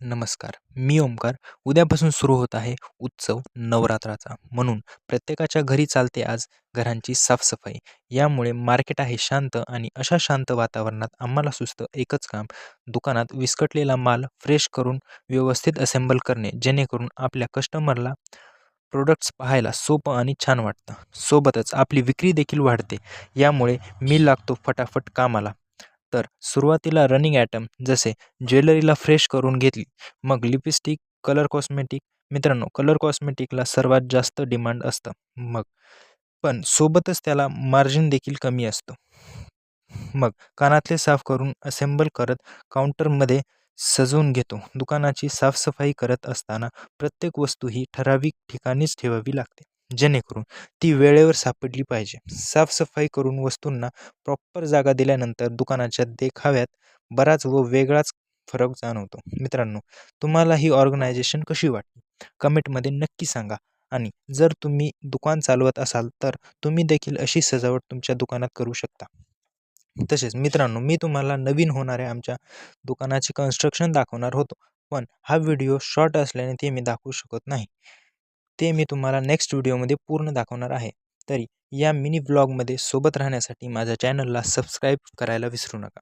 नमस्कार मी ओमकार. उद्यापासून सुरू होत आहे उत्सव नवरात्राचा. म्हणून प्रत्येकाच्या घरी चालते आज घरांची साफसफाई. यामुळे मार्केट आहे शांत आणि अशा शांत वातावरणात आम्हाला सुस्त एकच काम दुकानात विस्कटलेला माल फ्रेश करून व्यवस्थित असेंबल करणे जेणेकरून आपल्या कस्टमरला प्रोडक्ट्स पाहायला सोपं आणि छान वाटतं. सोबतच आपली विक्री देखील वाढते. यामुळे मी लागतो फटाफट कामाला. तर सुरुवातीला रनिंग ॲटम जसे ज्वेलरीला फ्रेश करून घेतली. मग लिपस्टिक कलर कॉस्मेटिक मित्रांनो कलर कॉस्मेटिकला सर्वात जास्त डिमांड असतं. मग पण सोबतच त्याला मार्जिन देखील कमी असतं. मग कानातले साफ करून असेंबल करत काउंटरमध्ये सजवून घेतो. दुकानाची साफसफाई करत असताना प्रत्येक वस्तू ही ठराविक ठिकाणीच ठेवावी लागते. जेणेकरून ती वेळेवर सापडली पाहिजे. साफसफाई करून वस्तूंना प्रॉपर जागा दिल्यानंतर दुकानाच्या देखाव्यात बराच व वेगळाच फरक जाणवतो. मित्रांनो तुम्हाला ही ऑर्गनायझेशन कशी वाटली? कमेंटमध्ये नक्की सांगा. आणि जर तुम्ही दुकान चालवत असाल तर तुम्ही देखील अशी सजावट तुमच्या दुकानात करू शकता. तसेच मित्रांनो मी तुम्हाला नवीन होणाऱ्या आमच्या दुकानाचे कन्स्ट्रक्शन दाखवणार होतो. पण हा व्हिडिओ शॉर्ट असल्याने ते मी दाखवू शकत नाही. ते मी तुम्हाला नेक्स्ट व्हिडिओमध्ये पूर्ण दाखवणार आहे. तरी या मिनी ब्लॉगमध्ये सोबत राहण्यासाठी माझ्या चॅनलला सबस्क्राईब करायला विसरू नका.